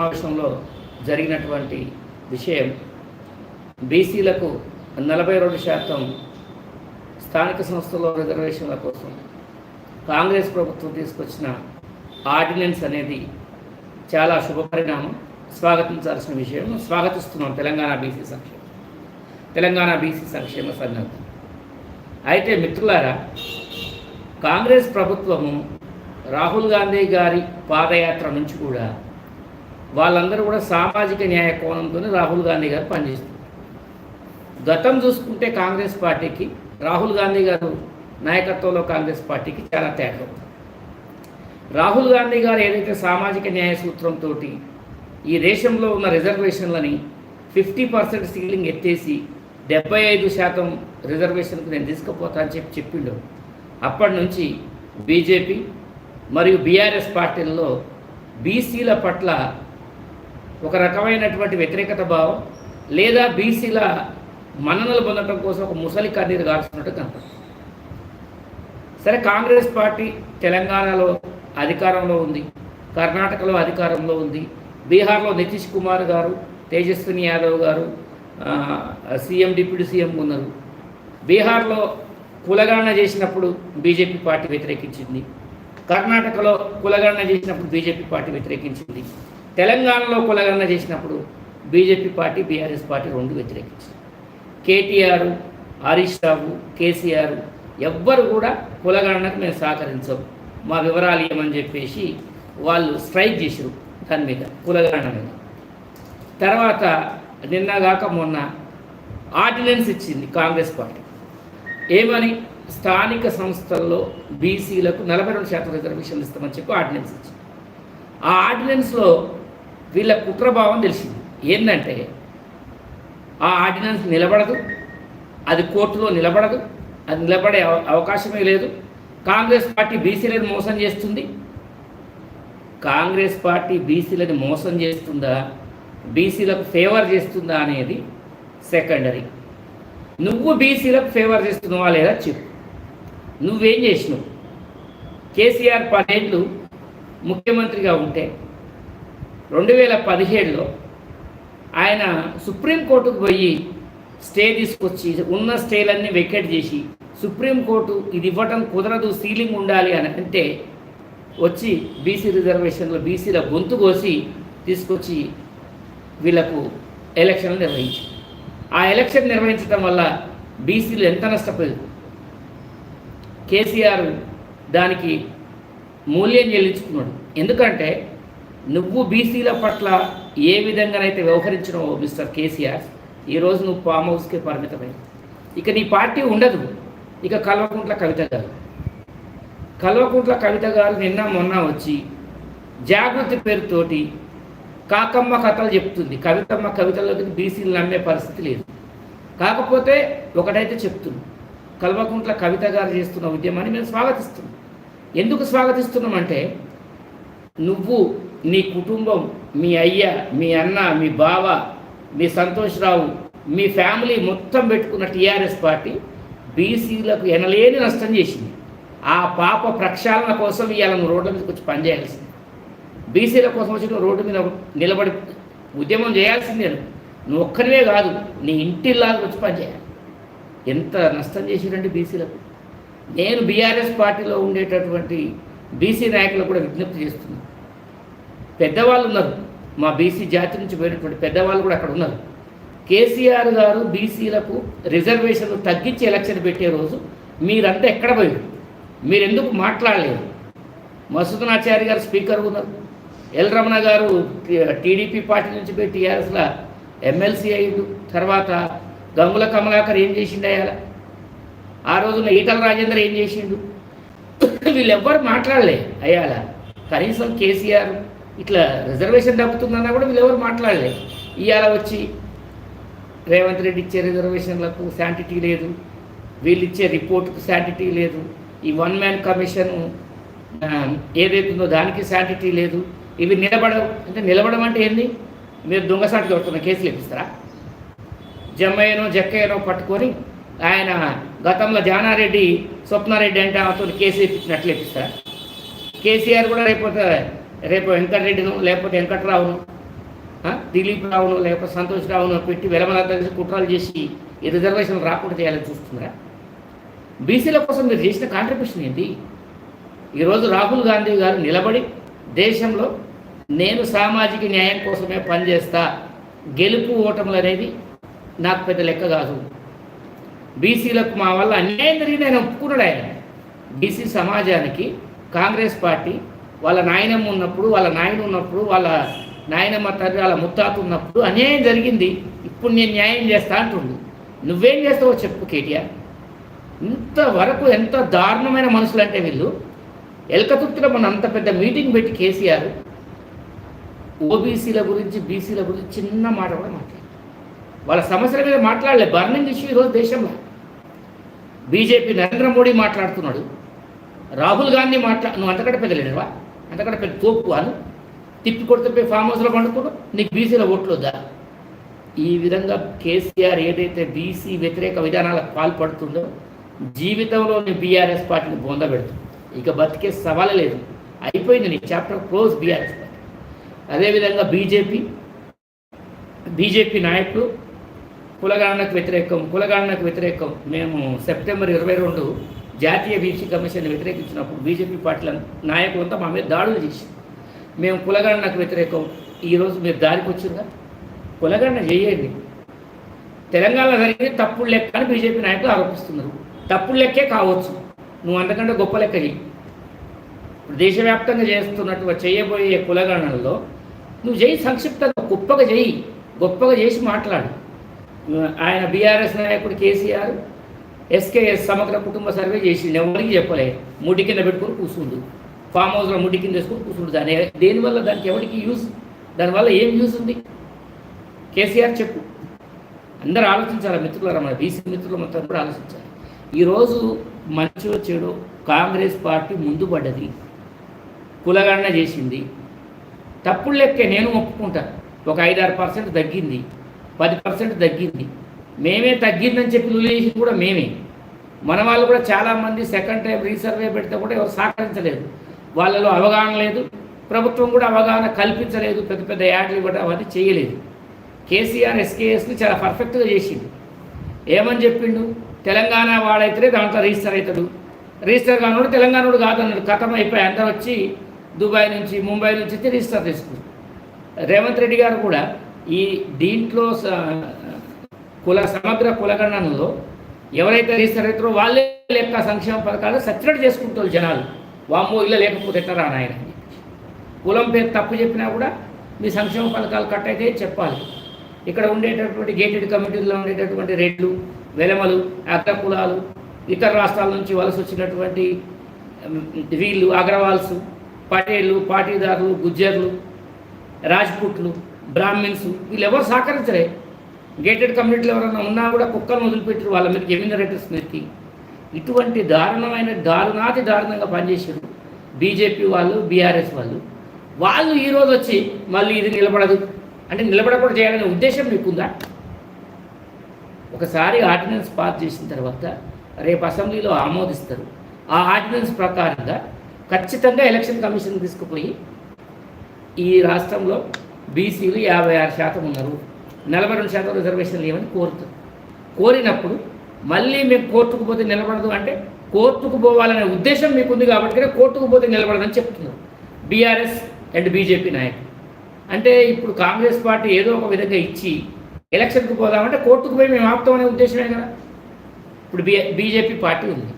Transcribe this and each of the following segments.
సమావేశంలో జరిగినటువంటి విషయం బీసీలకు నలభై రెండు శాతం స్థానిక సంస్థల్లో రిజర్వేషన్ల కోసం కాంగ్రెస్ ప్రభుత్వం తీసుకొచ్చిన ఆర్డినెన్స్ అనేది చాలా శుభపరిణామం. స్వాగతించాల్సిన విషయం స్వాగతిస్తున్నాం తెలంగాణ బీసీ సంక్షేమం. తెలంగాణ బీసీ సంక్షేమ సంఘం. అయితే మిత్రులారా కాంగ్రెస్ ప్రభుత్వము రాహుల్ గాంధీ గారి పాదయాత్ర నుంచి కూడా వాళ్ళందరూ కూడా సామాజిక న్యాయ కోణంతో రాహుల్ గాంధీ గారు పనిచేస్తున్నారు. గతం చూసుకుంటే కాంగ్రెస్ పార్టీకి రాహుల్ గాంధీ గారు నాయకత్వంలో కాంగ్రెస్ పార్టీకి చాలా తేడా ఉంది. రాహుల్ గాంధీ గారు ఏదైతే సామాజిక న్యాయ సూత్రంతో ఈ దేశంలో ఉన్న రిజర్వేషన్లని ఫిఫ్టీ పర్సెంట్ సీలింగ్ ఎత్తేసి డెబ్బై ఐదు శాతం రిజర్వేషన్కు నేను తీసుకుపోతా అని చెప్పి చెప్పిండు. అప్పటి నుంచి బీజేపీ మరియు బీఆర్ఎస్ పార్టీల్లో బీసీల పట్ల ఒక రకమైనటువంటి వ్యతిరేకత భావం లేదా బీసీల మన్ననలు పొందడం కోసం ఒక ముసలి కన్నీరు కాల్చినట్టు కనపడుతుంది. సరే కాంగ్రెస్ పార్టీ తెలంగాణలో అధికారంలో ఉంది కర్ణాటకలో అధికారంలో ఉంది బీహార్లో నితీష్ కుమార్ గారు తేజస్విని యాదవ్ గారు సీఎం డిప్యూటీ సీఎం ఉన్నారు. బీహార్లో కులగణన చేసినప్పుడు బీజేపీ పార్టీ వ్యతిరేకించింది. కర్ణాటకలో కులగణన చేసినప్పుడు బీజేపీ పార్టీ వ్యతిరేకించింది. తెలంగాణలో కులగణన చేసినప్పుడు బీజేపీ పార్టీ బీఆర్ఎస్ పార్టీ రెండు వ్యతిరేకించింది. కేటీఆర్ హరీష్ రావు కేసీఆర్ ఎవ్వరు కూడా కులగణనకు మేము సహకరించం మా వివరాలు ఏమని చెప్పేసి వాళ్ళు స్ట్రైక్ చేశారు దాని మీద కులగణన మీద. తర్వాత నిన్నగాక మొన్న ఆర్డినెన్స్ ఇచ్చింది కాంగ్రెస్ పార్టీ. ఏమని? స్థానిక సంస్థల్లో బీసీలకు నలభై రెండు శాతం రిజర్వేషన్లు ఇస్తామని చెప్పి ఆర్డినెన్స్ ఇచ్చింది. ఆ ఆర్డినెన్స్లో వీళ్ళ కుట్రభావం తెలిసింది. ఏంటంటే ఆ ఆర్డినెన్స్ నిలబడదు అది కోర్టులో నిలబడదు అది నిలబడే అవ- అవకాశమే లేదు. కాంగ్రెస్ పార్టీ బీసీలను మోసం చేస్తుంది. కాంగ్రెస్ పార్టీ బీసీలను మోసం చేస్తుందా బీసీలకు ఫేవర్ చేస్తుందా అనేది సెకండరీ. నువ్వు బీసీలకు ఫేవర్ చేస్తున్నావా లేదా చెప్పు. నువ్వేం చేసినావు? కేసీఆర్ పదేళ్ళు ముఖ్యమంత్రిగా ఉంటే రెండు వేల పదిహేడులో ఆయన సుప్రీంకోర్టుకు పోయి స్టే తీసుకొచ్చి ఉన్న స్టేలన్నీ వెకెట్ చేసి సుప్రీంకోర్టు ఇది ఇవ్వటం కుదరదు సీలింగ్ ఉండాలి అని అంటే వచ్చి బీసీ రిజర్వేషన్లో బీసీల గొంతు కోసి తీసుకొచ్చి వీళ్ళకు ఎలక్షన్లు నిర్వహించి ఆ ఎలక్షన్ నిర్వహించడం వల్ల బీసీలు ఎంత నష్టపోయారు? కేసీఆర్ దానికి మూల్యం చెల్లించుకున్నాడు. ఎందుకంటే నువ్వు బీసీల పట్ల ఏ విధంగానైతే వ్యవహరించడం మిస్టర్ కేసీఆర్ ఈరోజు నువ్వు ఫామ్ హౌస్కే పరిమితమై. ఇక నీ పార్టీ ఉండదు. ఇక కల్వకుంట్ల కవిత గారు. కల్వకుంట్ల కవిత గారు నిన్న మొన్న వచ్చి జాగృతి పేరుతోటి కాకమ్మ కథలు చెప్తుంది. కవితమ్మ కవితలోకి బీసీలు నమ్మే పరిస్థితి లేదు. కాకపోతే ఒకటైతే చెప్తుంది కల్వకుంట్ల కవిత గారు చేస్తున్న ఉద్యమాన్ని మేము స్వాగతిస్తున్నాం. ఎందుకు స్వాగతిస్తున్నామంటే నువ్వు నీ కుటుంబం మీ అయ్య మీ అన్న మీ బావ మీ సంతోష్ రావు మీ ఫ్యామిలీ మొత్తం పెట్టుకున్న టీఆర్ఎస్ పార్టీ బీసీలకు ఎనలేని నష్టం చేసింది. ఆ పాప ప్రక్షాళన కోసం ఇవాళ నువ్వు రోడ్ల మీదకి వచ్చి పనిచేయాల్సింది బీసీల కోసం వచ్చి నువ్వు రోడ్డు మీద నిలబడి ఉద్యమం చేయాల్సిందే నువ్వు. ఒక్కరివే కాదు నీ ఇంటిలాగా వచ్చి పనిచేయాలి ఎంత నష్టం చేసిరండి బీసీలకు? నేను బీఆర్ఎస్ పార్టీలో ఉండేటటువంటి బీసీ నాయకులకు కూడా విజ్ఞప్తి చేస్తున్నాను. పెద్దవాళ్ళు ఉన్నారు. మా బీసీ జాతి నుంచి పోయినటువంటి పెద్దవాళ్ళు కూడా అక్కడ ఉన్నారు. కేసీఆర్ గారు బీసీలకు రిజర్వేషన్లు తగ్గించి ఎలక్షన్ పెట్టే రోజు మీరంతా ఎక్కడ పోయారు? మీరు ఎందుకు మాట్లాడలేదు? మసూదనాచారి గారు స్పీకర్ ఉన్నారు. ఎల్ రమణ గారు టీడీపీ పార్టీ నుంచి పోయి టీఆర్ఎస్లో ఎమ్మెల్సీ అయ్యిండు. తర్వాత గంగుల కమలాకర్ ఏం చేసిండు అయ్యాల? ఆ రోజున ఈటల రాజేందర్ ఏం చేసిండు? వీళ్ళెవ్వరు మాట్లాడలే అయ్యాల. కనీసం కేసీఆర్ ఇట్లా రిజర్వేషన్ దెబ్బతుందన్నా కూడా వీళ్ళెవరు మాట్లాడలేదు. ఇవాళ వచ్చి రేవంత్ రెడ్డి ఇచ్చే రిజర్వేషన్లకు శాంటిటీ లేదు. వీళ్ళు ఇచ్చే రిపోర్ట్కు శాంటిటీ లేదు. ఈ వన్ మ్యాన్ కమిషన్ ఏదైతుందో దానికి శాంటిటీ లేదు. ఇవి నిలబడవు. అంటే నిలబడం అంటే ఏంది? మీరు దొంగసాటి కొడుతున్న కేసులు ఇప్పిస్తారా జమ్మయ్యనో జక్కయ్యనో పట్టుకొని ఆయన గతంలో జానారెడ్డి స్వప్నారెడ్డి అంటే ఆమెతో కేసు ఇప్పించినట్లు ఇప్పిస్తారా కేసీఆర్ కూడా రేపు రేపు వెంకటరెడ్డిను లేకపోతే వెంకట్రావును దిలీప్ రావును లేకపోతే సంతోష్ రావును పెట్టి వెలమలంతా కలిసి కుట్రాలు చేసి ఈ రిజర్వేషన్లు రాకుండా చేయాలని చూస్తున్నారా? బీసీల కోసం మీరు చేసిన కాంట్రిబ్యూషన్ ఏంటి? ఈరోజు రాహుల్ గాంధీ గారు నిలబడి దేశంలో నేను సామాజిక న్యాయం కోసమే పనిచేస్తా గెలుపు ఓటములు అనేది నాకు పెద్ద లెక్క కాదు. బీసీలకు మా వల్ల అన్యాయం జరిగింది ఆయన ఒప్పుకున్నాడు ఆయన. బీసీ సమాజానికి కాంగ్రెస్ పార్టీ వాళ్ళ నాయనమ్మ ఉన్నప్పుడు వాళ్ళ నాయన ఉన్నప్పుడు వాళ్ళ నాయనమ్మ తండ్రి వాళ్ళ ముత్తాత ఉన్నప్పుడు అన్యాయం జరిగింది. ఇప్పుడు నేను న్యాయం చేస్తా అంటుండు. నువ్వేం చేస్తావో చెప్పు కేటీఆర్. ఇంతవరకు ఎంత దారుణమైన మనుషులు అంటే వీళ్ళు. ఎల్కతుర్తిలో మన అంత పెద్ద మీటింగ్ పెట్టి కేసీఆర్ ఓబీసీల గురించి బీసీల గురించి చిన్న మాట కూడా మాట్లాడారు వాళ్ళ సమస్యల మీద మాట్లాడలే. బర్నింగ్ ఇష్యూ ఈరోజు దేశంలో. బీజేపీ నరేంద్ర మోడీ మాట్లాడుతున్నాడు. రాహుల్ గాంధీ మాట్లా నువ్వు అంతకంటే పెద్ద లేడవా అంతకంటే పెద్ద తోపు అను తిప్పి కొడితే ఫామ్ హౌస్లో పండుకోడు నీకు బీసీల ఓట్లు వద్దా? ఈ విధంగా కేసీఆర్ ఏదైతే బీసీ వ్యతిరేక విధానాలకు పాల్పడుతుందో జీవితంలో నీ బీఆర్ఎస్ పార్టీని బొంద పెడుతుంది. ఇక బతికే సవాలే లేదు. అయిపోయింది నీ చాప్టర్ క్లోజ్ బీఆర్ఎస్ పార్టీ. అదేవిధంగా బీజేపీ బీజేపీ నాయకులు కులగణనకు వ్యతిరేకం కులగణనకు వ్యతిరేకం. మేము సెప్టెంబర్ ఇరవై రెండు జాతీయ బీసీ కమిషన్ వ్యతిరేకించినప్పుడు బీజేపీ పార్టీల నాయకులంతా మా మీద దాడులు చేసి మేము కులగణనకు వ్యతిరేకం ఈరోజు మీరు దారికి వచ్చిందా కులగణన చేయండి. తెలంగాణ జరిగింది తప్పుడు లెక్క అని బీజేపీ నాయకులు ఆరోపిస్తున్నారు. తప్పుడు లెక్కే కావచ్చు. నువ్వు అంతకంటే గొప్ప లెక్క చెయ్యి. దేశవ్యాప్తంగా చేస్తున్నట్టు చేయబోయే కులగణనలో నువ్వు చేయి సంక్షిప్తంగా గొప్పగా చేయి గొప్పగా చేసి మాట్లాడు. ఆయన బీఆర్ఎస్ నాయకుడు కేసీఆర్ ఎస్కేఎస్ సమగ్ర కుటుంబ సర్వే చేసింది. ఎవరికి చెప్పలే? ముడి కింద పెట్టుకుని కూర్చుండు. ఫామ్ హౌస్లో ముడి కింద వేసుకుని కూర్చుండు. దాని దేనివల్ల దానికి ఎవరికి యూస్ దానివల్ల ఏం యూస్ ఉంది? కేసీఆర్ చెప్పు. అందరూ ఆలోచించాలి మిత్రులారా? మన బీసీ మిత్రులు మొత్తం కూడా ఆలోచించాలి. ఈరోజు మంచో చెడు కాంగ్రెస్ పార్టీ ముందు పడ్డది. కులగణన చేసింది. తప్పుడు లెక్కే నేను ఒప్పుకుంటా. ఒక ఐదారు పర్సెంట్ తగ్గింది. పది పర్సెంట్ తగ్గింది. మేమే తగ్గిందని చెప్పి లులేసి కూడా మేమే. మన వాళ్ళు కూడా చాలామంది సెకండ్ టైం రీసర్వే పెడితే కూడా ఎవరు సహకరించలేదు. వాళ్ళలో అవగాహన లేదు. ప్రభుత్వం కూడా అవగాహన కల్పించలేదు. పెద్ద పెద్ద యాడ్లు ఇవ్వడం అవన్నీ చేయలేదు. కేసీఆర్ ఎస్కేఎస్ని చాలా పర్ఫెక్ట్గా చేసిండు. ఏమని చెప్పిండు? తెలంగాణ వాడైతేనే దాంట్లో రిజిస్టర్ అవుతాడు రిజిస్టర్ కానోడు తెలంగాణోడు కాదన్నాడు. కథం అయిపోయి అందరూ వచ్చి దుబాయ్ నుంచి ముంబై నుంచి వచ్చి రిజిస్టర్ తీసుకున్నారు రేవంత్ రెడ్డి గారు కూడా ఈ దీంట్లో స- కుల సమగ్ర కులగణనలో ఎవరైతే రిజిస్టర్ అవుతారో వాళ్ళే లెక్క సంక్షేమ పథకాలు సచ్చినట్టు చేసుకుంటారు జనాలు. వామ్మో ఇలా లేకపోతే ఎట్లా రా నాయన? కులం పేరు తప్పు చెప్పినా కూడా మీ సంక్షేమ పథకాలు కట్ అయితే చెప్పాలి. ఇక్కడ ఉండేటటువంటి గేటెడ్ కమిటీల్లో ఉండేటటువంటి రెడ్లు వెలమలు అగ్ర కులాలు ఇతర రాష్ట్రాల నుంచి వలస వచ్చినటువంటి వీళ్ళు అగ్రవాల్స్ పటేళ్ళు పాటీదారులు గుజ్జర్లు రాజ్పుట్లు బ్రాహ్మిన్స్ వీళ్ళు ఎవరు సహకరించలే. గేటెడ్ కమ్యూనిటీలు ఎవరైనా ఉన్నా కూడా కుక్కను వదిలిపెట్టారు వాళ్ళ మీద ఎమ్యూనరేటర్స్ మీదకి ఇటువంటి దారుణమైన దారుణాతి దారుణంగా పనిచేశారు బీజేపీ వాళ్ళు బీఆర్ఎస్ వాళ్ళు. వాళ్ళు ఈరోజు వచ్చి మళ్ళీ ఇది నిలబడదు. అంటే నిలబడకుండా చేయాలనే ఉద్దేశం మీకుందా? ఒకసారి ఆర్డినెన్స్ పాస్ చేసిన తర్వాత రేపు అసెంబ్లీలో ఆమోదిస్తారు. ఆ ఆర్డినెన్స్ ప్రకారంగా ఖచ్చితంగా ఎలక్షన్ కమిషన్ తీసుకుపోయి ఈ రాష్ట్రంలో బీసీలు యాభై ఆరు శాతం ఉన్నారు. నలభై రెండు శాతం రిజర్వేషన్లు ఏమని కోరుతుంది కోరినప్పుడు మళ్ళీ మేము కోర్టుకు పోతే నిలబడదు అంటే కోర్టుకు పోవాలనే ఉద్దేశం మీకు ఉంది కాబట్టి కోర్టుకు పోతే నిలబడదని చెప్తున్నారు బీఆర్ఎస్ అండ్ బీజేపీ నాయకులు. అంటే ఇప్పుడు కాంగ్రెస్ పార్టీ ఏదో ఒక విధంగా ఇచ్చి ఎలక్షన్కు పోదామంటే కోర్టుకు పోయి మేము ఆపుతామనే ఉద్దేశమే కదా. ఇప్పుడు బీ బీజేపీ పార్టీ ఉంది.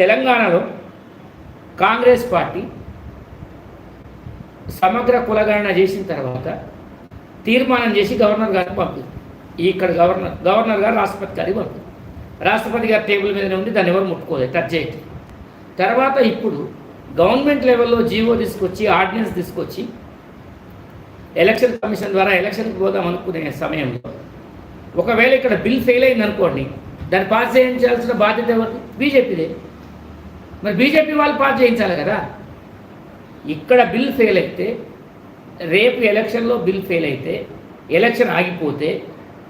తెలంగాణలో కాంగ్రెస్ పార్టీ సమగ్ర కులగణన చేసిన తర్వాత తీర్మానం చేసి గవర్నర్ గారికి పంపింది ఇక్కడ గవర్నర్ గవర్నర్ గారు రాష్ట్రపతి గారికి పంపింది రాష్ట్రపతి గారి టేబుల్ మీద ఉండి దాన్ని ఎవరు ముట్టుకోలేదు టచ్ చేయట్లేదు తర్వాత ఇప్పుడు గవర్నమెంట్ లెవెల్లో జీవో తీసుకొచ్చి ఆర్డినెన్స్ తీసుకొచ్చి ఎలక్షన్ కమిషన్ ద్వారా ఎలక్షన్కి పోదాం అనుకునే సమయంలో ఒకవేళ ఇక్కడ బిల్ ఫెయిల్ అయింది అనుకోండి దాన్ని పాస్ చేయించాల్సిన బాధ్యత ఎవరు బీజేపీదే. మరి బీజేపీ వాళ్ళు పాస్ చేయించాలి కదా. ఇక్కడ బిల్ ఫెయిల్ అయితే రేపు ఎలక్షన్లో బిల్ ఫెయిల్ అయితే ఎలక్షన్ ఆగిపోతే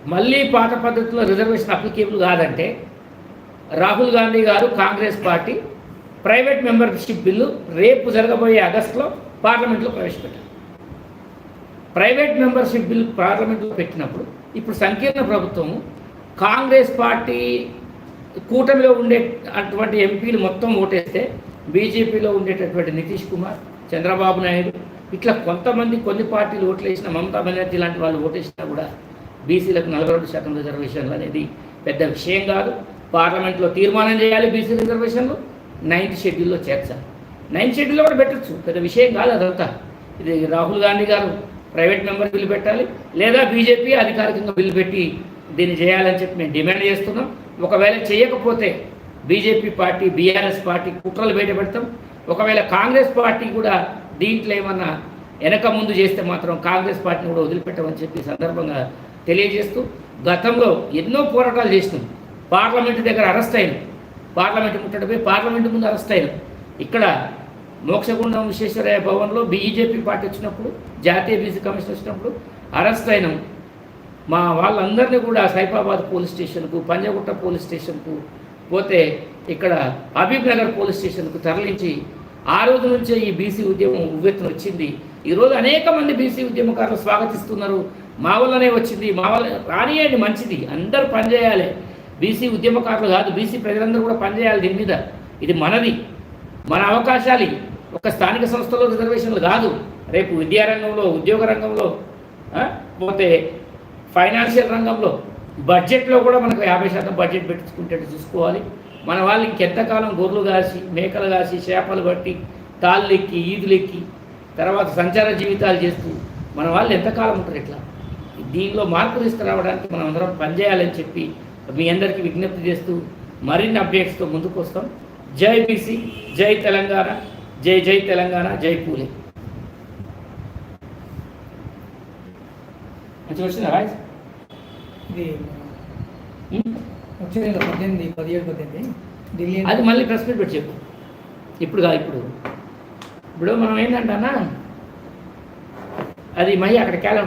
మళ్ళీ పాత పద్ధతిలో రిజర్వేషన్ అప్లికేబుల్ కాదంటే రాహుల్ గాంధీ గారు Congress party private membership bill రేపు జరగబోయే ఆగస్టులో పార్లమెంట్లో ప్రవేశపెట్టారు. ప్రైవేట్ మెంబర్షిప్ బిల్ పార్లమెంట్లో పెట్టినప్పుడు ఇప్పుడు సంకీర్ణ ప్రభుత్వము కాంగ్రెస్ పార్టీ కూటమిలో ఉండే అటువంటి ఎంపీలు మొత్తం ఓటేస్తే బీజేపీలో ఉండేటటువంటి నితీష్ కుమార్ చంద్రబాబు నాయుడు ఇట్లా కొంతమంది కొన్ని పార్టీలు ఓట్లు వేసిన మమతా బెనర్జీ లాంటి వాళ్ళు ఓటేసినా కూడా బీసీలకు నలభై రెండు శాతం రిజర్వేషన్లు అనేది పెద్ద విషయం కాదు. పార్లమెంట్లో తీర్మానం చేయాలి బీసీ రిజర్వేషన్లు. నైన్త్ షెడ్యూల్లో చేర్చాలి. నైన్త్ షెడ్యూల్లో కూడా పెట్టచ్చు. పెద్ద విషయం కాదు అదంతా. ఇది రాహుల్ గాంధీ గారు ప్రైవేట్ మెంబర్ బిల్లు పెట్టాలి. లేదా బీజేపీ అధికారికంగా బిల్లు పెట్టి దీన్ని చేయాలని చెప్పి మేము డిమాండ్ చేస్తున్నాం. ఒకవేళ చేయకపోతే బీజేపీ పార్టీ బీఆర్ఎస్ పార్టీ కుట్రలు బయట పెడతాం ఒకవేళ కాంగ్రెస్ పార్టీ కూడా దీంట్లో ఏమన్నా వెనక ముందు చేస్తే మాత్రం కాంగ్రెస్ పార్టీని కూడా వదిలిపెట్టమని చెప్పి సందర్భంగా తెలియజేస్తూ గతంలో ఎన్నో పోరాటాలు చేసినాం. పార్లమెంటు దగ్గర అరెస్ట్ అయినాం. పార్లమెంటు ముట్టడిపోయి పార్లమెంటు ముందు అరెస్ట్ అయినాం. ఇక్కడ మోక్షగుండం విశ్వేశ్వరయ్య భవన్లో బీజేపీ పార్టీ వచ్చినప్పుడు జాతీయ బీసీ కమిషన్ వచ్చినప్పుడు అరెస్ట్ అయినాం. మా వాళ్ళందరినీ కూడా సైఫాబాద్ పోలీస్ స్టేషన్కు పంజగుట్ట పోలీస్ స్టేషన్కు పోతే ఇక్కడ హబీబ్ నగర్ పోలీస్ స్టేషన్కు తరలించి ఆ రోజు నుంచే ఈ బీసీ ఉద్యమం ఉవ్వెత్తున వచ్చింది. ఈరోజు అనేక మంది బీసీ ఉద్యమకారులు స్వాగతిస్తున్నారు. మా వల్లనే వచ్చింది. మా వల్ల రానియండి మంచిది. అందరూ పనిచేయాలి. బీసీ ఉద్యమకారులు కాదు బీసీ ప్రజలందరూ కూడా పనిచేయాలి దీని మీద. ఇది మనది. మన అవకాశాలు ఒక స్థానిక సంస్థలో రిజర్వేషన్లు కాదు. రేపు విద్యారంగంలో ఉద్యోగ రంగంలో పోతే ఫైనాన్షియల్ రంగంలో బడ్జెట్లో కూడా మనకు యాభై శాతం బడ్జెట్ పెట్టుకుంటే చూసుకోవాలి. మన వాళ్ళు ఇంకెంతకాలం గొర్రెలు కాసి మేకలు కాసి చేపలు పట్టి తాళ్ళు ఎక్కి ఈదులు ఎక్కి తర్వాత సంచార జీవితాలు చేస్తూ మన వాళ్ళు ఎంతకాలం ఉంటారు ఇట్లా? దీనిలో మార్పు తీసుకురావడానికి మనం అందరం పనిచేయాలని చెప్పి మీ అందరికీ విజ్ఞప్తి చేస్తూ మరిన్ని అప్డేట్స్తో ముందుకు వస్తాం. జై బీసీ జై తెలంగాణ జై జై తెలంగాణ జై పూలే. మంచిగా వచ్చిందా ఇది వచ్చే నెల పద్దెనిమిది పదిహేడు పద్దెనిమిది. ఢిల్లీ అది మళ్ళీ ప్రెస్ మీట్ పెట్టి చెప్పు. ఇప్పుడు కాదు ఇప్పుడు. ఇప్పుడు మనం ఏంటంటే అన్న అది మళ్ళీ అక్కడ క్యాలెండర్